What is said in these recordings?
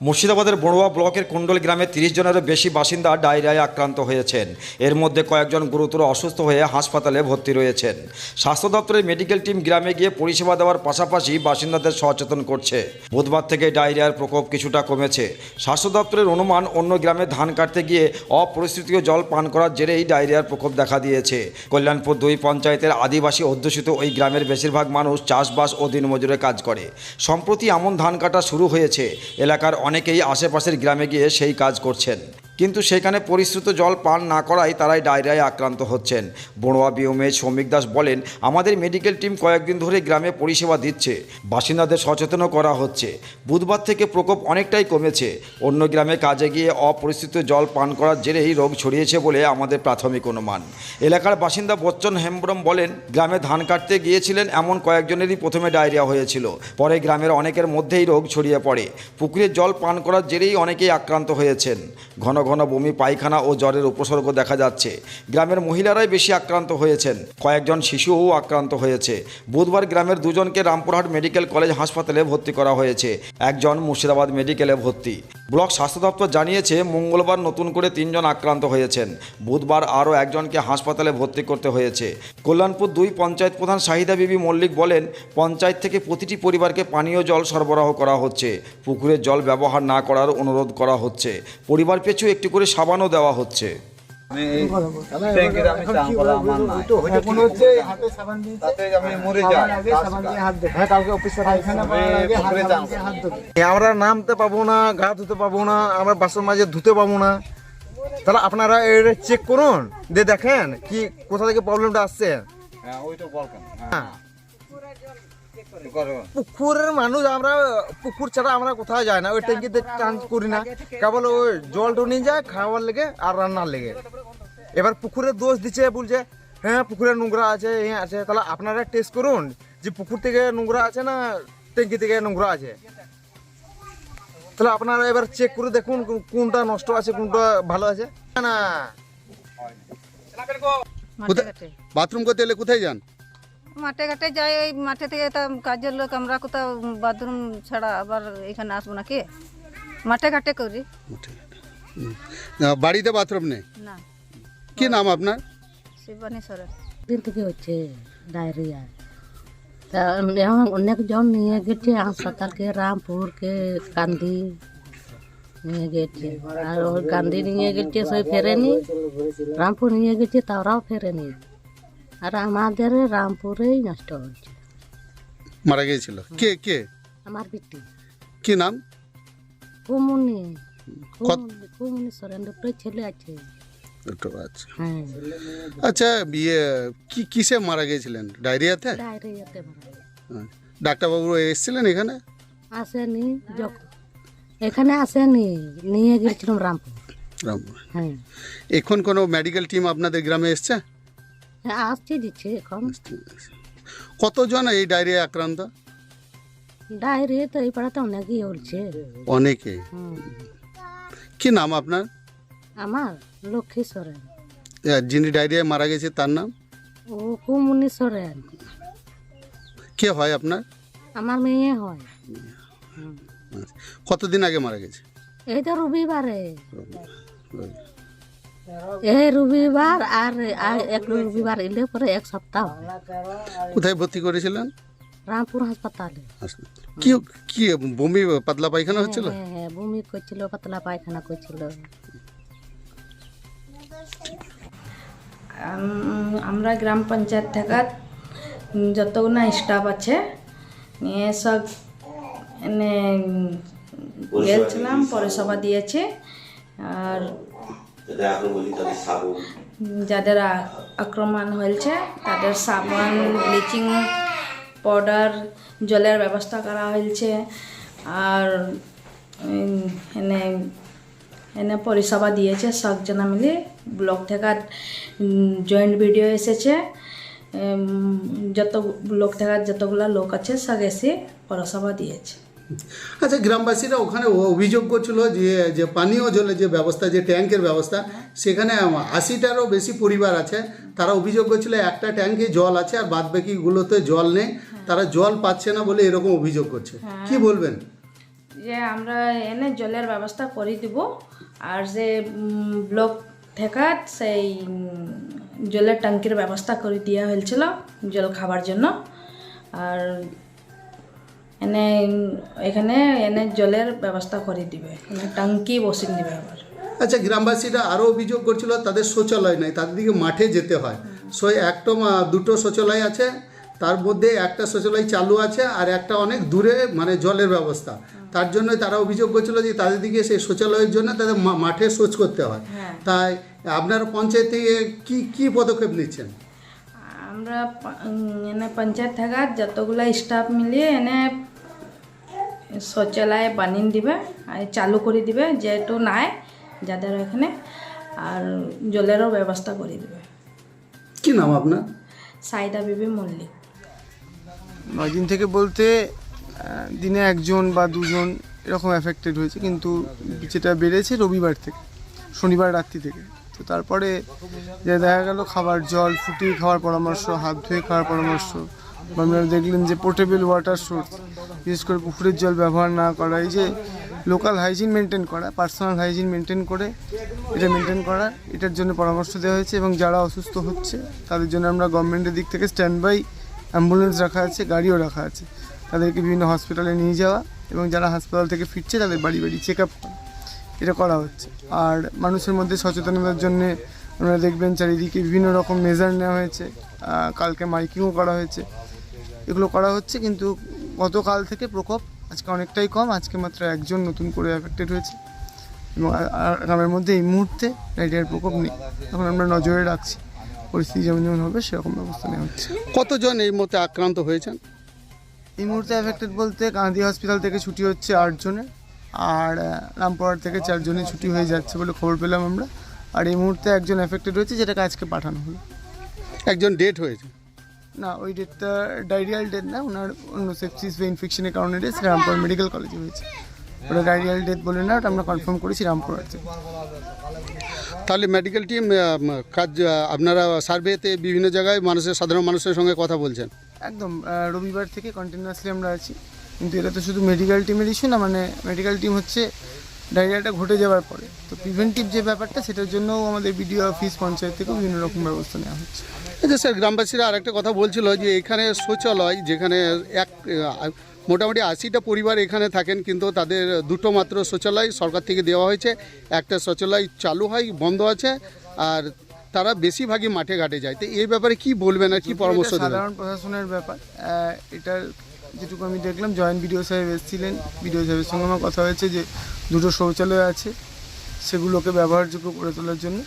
মুর্শিদাবাদের বড়ুয়া ব্লকের কুণ্ডল গ্রামে তিরিশ জনেরও বেশি বাসিন্দা ডায়রিয়ায় আক্রান্ত হয়েছেন। এর মধ্যে কয়েকজন গুরুতর অসুস্থ হয়ে হাসপাতালে ভর্তি রয়েছেন। স্বাস্থ্য দপ্তরের মেডিকেল টিম গ্রামে গিয়ে পরিষেবা দেওয়ার পাশাপাশি বাসিন্দাদের সচেতন করছে। বুধবার থেকে ডায়রিয়ার প্রকোপ কিছুটা কমেছে। স্বাস্থ্য দপ্তরের অনুমান, অন্য গ্রামে ধান কাটতে গিয়ে অপরিস্থিতিও জল পান করার জেরেই ডায়রিয়ার প্রকোপ দেখা দিয়েছে। কল্যাণপুর দুই পঞ্চায়েতের আদিবাসী অধ্যুষিত ওই গ্রামের বেশিরভাগ মানুষ চাষবাস ও দিনমজুরে কাজ করে। সম্প্রতি এমন ধান কাটা শুরু হয়েছে। এলাকার অনেকেই আশেপাশের গ্রামে গিয়ে সেই কাজ করছেন। কিন্তু সেখানে পরিশ্রুত জল পান না করায় তারাই ডায়রিয়ায় আক্রান্ত হচ্ছেন। বড়ুয়া বিওমে শ্রমিক দাস বলেন, আমাদের মেডিকেল টিম কয়েকদিন ধরে গ্রামে পরিষেবা দিচ্ছে। বাসিন্দাদের সচেতনও করা হচ্ছে। বুধবার থেকে প্রকোপ অনেকটাই কমেছে। অন্য গ্রামে কাজে গিয়ে অপরিস্থিত জল পান করার জেরেই রোগ ছড়িয়েছে বলে আমাদের প্রাথমিক অনুমান। এলাকার বাসিন্দা বচ্চন হেমব্রম বলেন, গ্রামে ধান কাটতে গিয়েছিলেন এমন কয়েকজনেরই প্রথমে ডায়রিয়া হয়েছিল। পরে গ্রামের অনেকের মধ্যেই রোগ ছড়িয়ে পড়ে। পুকুরের জল পান করার জেরেই অনেকেই আক্রান্ত হয়েছেন। ঘন ঘন বমি পায়খানা ও জ্বরের উপসর্গ দেখা যাচ্ছে। গ্রামের মহিলারাই বেশি আক্রান্ত হয়েছেন। কয়েকজন শিশুও আক্রান্ত হয়েছে। বুধবার গ্রামের দুজনকে রামপুরহাট মেডিকেল কলেজ হাসপাতালে ভর্তি করা হয়েছে। একজন মুর্শিদাবাদ মেডিকেলে ভর্তি। ব্লক স্বাস্থ্য দপ্তর জানিয়েছে, মঙ্গলবার নতুন করে তিনজন আক্রান্ত হয়েছেন। বুধবার আরও একজনকে হাসপাতালে ভর্তি করতে হয়েছে। কল্যাণপুর দুই পঞ্চায়েত প্রধান শাহিদা বিবি মল্লিক বলেন, পঞ্চায়েত থেকে প্রতিটি পরিবারকে পানীয় জল সরবরাহ করা হচ্ছে। পুকুরের জল ব্যবহার না করার অনুরোধ করা হচ্ছে। পরিবার পিছু একটি করে সাবানও দেওয়া হচ্ছে। আমি এই ট্যাঙ্কের আমি চান করা আমার নাই। হচ্ছে হাতে সাবান দিয়ে তাতে আমি মরে যাই। খাওয়ার আগে সাবান দিয়ে হাত ধোবে হ্যাঁ ধোবে আমরা নামতে পাবো না গা ধুতে পাবো না আমরা বাসন মাঝে ধুতে পাবো না। তাহলে আপনারা এটা চেক করুন দিয়ে দেখেন কি কোথা থেকে প্রবলেমটা আসছে। হ্যাঁ ওইটা বল কেন হ্যাঁ। হ্যাঁ। পুকুরের মানুষ আমরা পুকুর ছাড়া আমরা কোথাও যাই না। ওই ট্যাঙ্কিতে চান করি না। কেবল ওই জলটা নিয়ে যায় খাওয়ার লেগে আর রান্নার লেগে। এবার পুকুরের দোষ দিচ্ছে বলছে হ্যাঁ পুকুরে নোংরা আছে হ্যাঁ আছে। তাহলে আপনারা টেস্ট করুন যে পুকুর থেকে নোংরা আছে না ট্যাঙ্কি থেকে নোংরা আছে। তাহলে আপনারা এবার চেক করে দেখুন কোনটা নষ্ট আছে কোনটা ভালো আছে। না বাথরুম করতে এলে কোথায় যান? মাঠে ঘাটে যাই ওই মাঠে থেকে তো কাজের লোক আমরা কোথাও বাথরুম ছাড়া আবার এখানে আসব নাকি মাঠে ঘাটে করি হুম। আহ, বাড়িতে বাথরুম নেই না কি নাম আপনার শিবানী সরেন দিন থেকে হচ্ছে ডায়রিয়া তা এখন অনেকজন নিয়ে গেছে হাসপাতালকে রামপুরকে কান্দি নিয়ে গেছে আর ওই কান্দি নিয়ে গেছে সে ফেরেনি রামপুর নিয়ে গেছে তারাও ফেরেনি আর আমাদের রামপুরেই নষ্ট হচ্ছে মারা গিয়েছিল? কে কে? আমার বিটি কি নাম? কুমুনি। কুমুনি কুমুনি সরেন দুটো ছেলে আছে। দুটো আচ্ছা হ্যাঁ। আচ্ছা বিয়ে কি কিসে মারা গিয়েছিলেন? ডায়রিয়াতে? ডায়রিয়াতে মারা। হ্যাঁ। ডাক্তারবাবু এসেছিলেন এখানে? আসেনি এখানে আসেনি নিয়ে গেছিলাম রামপুর। রামপুর। হ্যাঁ। এখন কোনো মেডিকেল টিম আপনাদের গ্রামে এসছে? হ্যাঁ আসছে দিচ্ছে এখন। কতজন এই ডায়রিয়া আক্রান্ত? ডায়রি তো এই পাড়াতে অনেকই হচ্ছে। অনেকে। কি নাম আপনার? আমার লক্ষ্মী সরেন। যিনি ডায়রিয়ায় মারা গেছে তার নাম? ও কুমুনি সরেন। কে হয় আপনার? আমার মেয়ে হয়। কতদিন আগে মারা গেছে? এই তো রবিবারে। এই রবিবার আর আর এক রবিবার এলে পরে এক সপ্তাহ। হয়। কোথায় ভর্তি করেছিলেন? রামপুর হাসপাতালে। কি কি বমি পাতলা পায়খানা হচ্ছিল? হ্যাঁ হ্যাঁ বমি করছিল পাতলা পায়খানা করছিল। আমরা গ্রাম পঞ্চায়েত থেকে যতগুলো স্টাফ আছে নিয়ে সব এনে গেছিলাম পরিষেবা দিয়েছে। আর যাদের আক্রমণ হয়েছে, তাদের সাবান ব্লিচিং পাউডার জলের ব্যবস্থা করা হয়েছে। আর এনে এনে পরিষেবা দিয়েছে সবজনা মিলে। ব্লক থেকে জয়েন্ট ভিডিও এসেছে। যত ব্লক থেকে যতগুলা লোক আছে, সব এসে পরিষেবা দিয়েছে। আচ্ছা গ্রামবাসীরা ওখানে অভিযোগ করছিল যে যে পানীয় জলের যে ব্যবস্থা যে ট্যাঙ্কের ব্যবস্থা সেখানে আশিটারও বেশি পরিবার আছে। তারা অভিযোগ করছিল একটা ট্যাঙ্কে জল আছে আর বাদ বাকিগুলোতে জল নেই। তারা জল পাচ্ছে না বলে এরকম অভিযোগ করছে। কি বলবেন? যে আমরা এনে জলের ব্যবস্থা করে দিব। আর যে ব্লক থেকে সেই জলের ট্যাঙ্কির ব্যবস্থা করে দেওয়া হয়েছিল জল খাবার জন্য। আর এনে এখানে এনে জলের ব্যবস্থা করে দিবে। টাঙ্কি বসিয়ে দিবে আবার। আচ্ছা গ্রামবাসীরা আরও অভিযোগ করছিল তাদের শৌচালয় নাই তাদের দিকে মাঠে যেতে হয়। সো একটা দুটো শৌচালয় আছে তার মধ্যে একটা শৌচালয় চালু আছে আর একটা অনেক দূরে মানে জলের ব্যবস্থা। তার জন্য তারা অভিযোগ করছিল যে তাদের দিকে সেই শৌচালয়ের জন্য তাদের মাঠে শৌচ করতে হয়। তাই আপনার পঞ্চায়েত থেকে কি কি পদক্ষেপ নিচ্ছেন? আমরা এনে পঞ্চায়েত থেকে যতগুলা স্টাফ মিলিয়ে এনে শৌচালয় বানিয়ে দিবে আর চালু করে দিবে যেহেতু নাই যাদের এখানে আর জলেরও ব্যবস্থা করে দিবে। কি নাম আপনার? সাইদা বিবি মল্লিক। নয় দিন থেকে বলতে দিনে একজন বা দুজন এরকম অ্যাফেক্টেড হয়েছে কিন্তু যেটা বেড়েছে রবিবার থেকে শনিবার রাত্রি থেকে। তো তারপরে যে দেখা গেল খাবার জল ফুটিয়ে খাওয়ার পরামর্শ, হাত ধুয়ে খাওয়ার পরামর্শ। আপনারা দেখলেন যে পোর্টেবল ওয়াটার সোর্স বিশেষ করে পুকুরের জল ব্যবহার না করা, এই যে লোকাল হাইজিন মেনটেন করা পার্সোনাল হাইজিন মেনটেন করে এটা মেনটেন করা, এটার জন্য পরামর্শ দেওয়া হয়েছে এবং যারা অসুস্থ হচ্ছে, তাদের জন্য আমরা গভর্নমেন্টের দিক থেকে স্ট্যান্ড বাই অ্যাম্বুলেন্স রাখা আছে, গাড়িও রাখা আছে। তাদেরকে বিভিন্ন হসপিটালে নিয়ে যাওয়া এবং যারা হাসপাতাল থেকে ফিরছে, তাদের বাড়ি বাড়ি চেক আপ করা। এটা করা হচ্ছে। আর মানুষের মধ্যে সচেতনতার জন্য আপনারা দেখবেন চারিদিকে বিভিন্ন রকম মেজার নেওয়া হয়েছে। কালকে মাইকিংও করা হয়েছে। এগুলো করা হচ্ছে কিন্তু গতকাল থেকে প্রকোপ আজকে অনেকটাই কম আজকে মাত্র একজন নতুন করে অ্যাফেক্টেড হয়েছে। এবং গ্রামের মধ্যে এই মুহূর্তে ডায়রিয়ার প্রকোপ নেই। এখন আমরা নজরে রাখছি পরিস্থিতি যেমন যেমন হবে সেরকম ব্যবস্থা নেওয়া হচ্ছে। কতজন এই মধ্যে আক্রান্ত হয়েছেন? এই মুহূর্তে অ্যাফেক্টেড বলতে গান্ধী হসপিটাল থেকে ছুটি হচ্ছে আটজনের। আর রামপুরহাট থেকে চারজনের ছুটি হয়ে যাচ্ছে বলে খবর পেলাম আমরা। আর এই মুহূর্তে একজন অ্যাফেক্টেড হয়েছে যেটাকে আজকে পাঠানো হলো। একজন ডেট হয়েছে? না ওই ডেটটা ডায়রিয়াল ডেট না ওনার অন্য সেপসিস বা ইনফেকশনের কারণে ডেট সেটা রামপুর মেডিকেল কলেজে হয়েছে। ওটা ডায়রিয়াল ডেট বলে না ওটা আমরা কনফার্ম করেছি রামপুরহাট। থেকে তাহলে মেডিকেল টিম কাজ আপনারা সার্ভেতে বিভিন্ন জায়গায় মানুষের সাধারণ মানুষের সঙ্গে কথা বলছেন? একদম রবিবার থেকে কন্টিনিউয়াসলি আমরা আছি। কিন্তু এটা তো শুধু মেডিকেল টিমের ইস্যু না মানে মেডিকেল টিম হচ্ছে ডায়রিয়াটা ঘটে যাওয়ার পরে। তো প্রিভেন্টিভ যে ব্যাপারটা সেটার জন্যও আমাদের বিডিও অফিস পঞ্চায়েত থেকেও বিভিন্ন রকম ব্যবস্থা নেওয়া হচ্ছে। আচ্ছা স্যার গ্রামবাসীরা আরেকটা কথা বলছিল যে এখানে শৌচালয় যেখানে এক মোটামুটি আশিটা পরিবার এখানে থাকেন কিন্তু তাদের দুটো মাত্র শৌচালয় সরকার থেকে দেওয়া হয়েছে। একটা শৌচালয় চালু হয় বন্ধ আছে আর তারা বেশিরভাগই মাঠে ঘাটে যায়। তো এই ব্যাপারে কি বলবেন আর কি পরামর্শ সাধারণ প্রশাসনের ব্যাপার। এটার যেটুকু আমি দেখলাম জয়েন্ট বিডিও সাহেব এসেছিলেন। বিডিও সাহেবের সঙ্গে আমার কথা হয়েছে যে দুটো শৌচালয় আছে সেগুলোকে ব্যবহারযোগ্য করে তোলার জন্য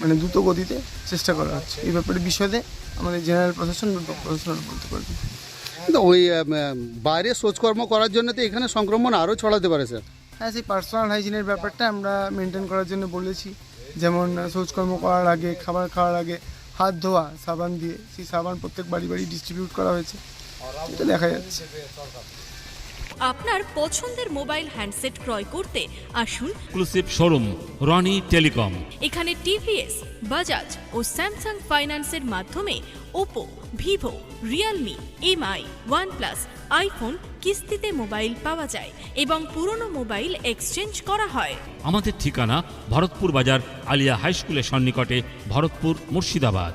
মানে দ্রুত গতিতে চেষ্টা করা হচ্ছে। এই ব্যাপারে বিশদে আমাদের জেনারেল প্রশাসন প্রশাসন বলতে পারবে। কিন্তু ওই বাইরে শৌচকর্ম করার জন্য তো এখানে সংক্রমণ আরও ছড়াতে পারে স্যার। হ্যাঁ সেই পার্সোনাল হাইজিনের ব্যাপারটা আমরা মেনটেন করার জন্য বলেছি। যেমন শৌচকর্ম করার আগে খাবার খাওয়ার আগে হাত ধোয়া সাবান দিয়ে সেই সাবান প্রত্যেক বাড়ি বাড়ি ডিস্ট্রিবিউট করা হয়েছে। এটা দেখা যাচ্ছে। আপনার পছন্দের মোবাইল হ্যান্ডসেট ক্রয় করতে আসুন। এক্সক্লুসিভ শোরুম রনি টেলিকম এখানে টিভিএস বাজাজ ও স্যামসাং ফাইন্যান্সের মাধ্যমে Oppo Vivo Realme Mi OnePlus iPhone কিস্তিতে মোবাইল পাওয়া যায় এবং পুরনো মোবাইল এক্সচেঞ্জ করা হয়। আমাদের ঠিকানা ভরতপুর বাজার আলিয়া হাই স্কুলের সন্নিকটে Bharatpur Murshidabad.